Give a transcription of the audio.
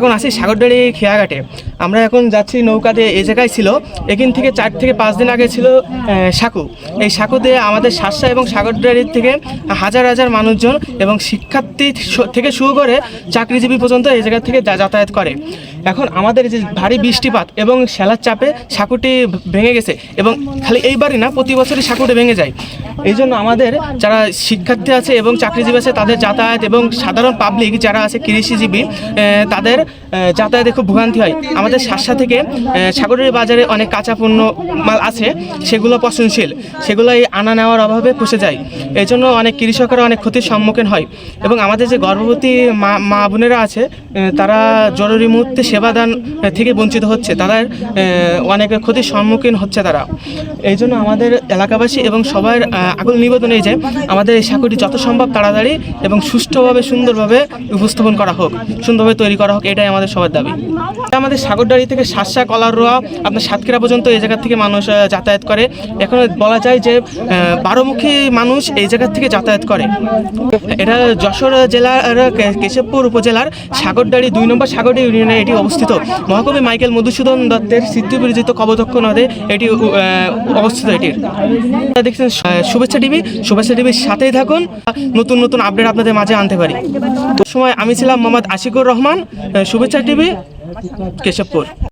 এখন আসি সাগরডাড়ি খেয়াঘাটে। আমরা এখন যাচ্ছি নৌকাতে এই জায়গায় ছিল। এখান থেকে চার থেকে পাঁচ দিন আগে ছিল সাঁকু। এই সাঁকুতে আমাদের শাসা এবং সাগরডাড়ির থেকে হাজার হাজার মানুষজন এবং শিক্ষার্থী থেকে শুরু করে চাকরিজীবী পর্যন্ত এই জায়গা থেকে যাতায়াত করে। এখন আমাদের যে ভারী বৃষ্টিপাত এবং শ্যালার চাপে সাঁকুটি ভেঙে গেছে এবং খালি এইবারই না, প্রতি বছরই সাঁকুটি ভেঙে যায়। এই জন্য আমাদের যারা শিক্ষার্থী আছে এবং চাকরিজীবী আছে, তাদের যাতায়াত এবং সাধারণ পাবলিক যারা আছে কৃষিজীবী তাদের যাতায়াতে খুব ভোগান্তি হয়। আমাদের শাসা থেকে সাগরের বাজারে অনেক কাঁচা পণ্য মাল আছে, সেগুলো পচনশীল। সেগুলো এই আনা নেওয়ার অভাবে পচে যায়। এই জন্য অনেক কৃষকরা অনেক ক্ষতির সম্মুখীন হয়। এবং আমাদের যে গর্ভবতী মা মা বোনেরা আছে তারা জরুরি মুহূর্তে সেবাদান থেকে বঞ্চিত হচ্ছে। তাদের অনেক ক্ষতির সম্মুখীন হচ্ছে তারা। এই জন্য আমাদের এলাকাবাসী এবং সবার আকুল নিবেদন এই যে, আমাদের এই সাঁকুটি যত সম্ভব তাড়াতাড়ি এবং সুষ্ঠুভাবে, সুন্দরভাবে উপস্থাপন করা হোক, সুন্দরভাবে তৈরি করা হোক, এটাই আমাদের সবার দাবি। আমাদের সাগরদাড়ি থেকে সাতসা কলার রোয়া, আপনার সাতক্ষীরা পর্যন্ত এই জায়গা থেকে মানুষ যাতায়াত করে। এখন বলা যায় যে বারোমুখী মানুষ এই জায়গা থেকে যাতায়াত করে। এটা যশোর জেলার কেশবপুর উপজেলার সাগরদাড়ি দুই নম্বর সাগরডি ইউনিয়নে এটি অবস্থিত। মহাকবি মাইকেল মধুসূদন দত্তের স্মৃতি পরিচিত কবদক্ষ নদে এটি অবস্থিত এটির। দেখছেন শুভেচ্ছা টিভি। শুভেচ্ছা টিভির সাথেই থাকুন। নতুন নতুন আপডেট আপনাদের মাঝে আনতে পারি। তো সময় আমি ছিলাম মোহাম্মদ আশিকুর রহমান। শুভেচ্ছা টিভি, কেশবপুর।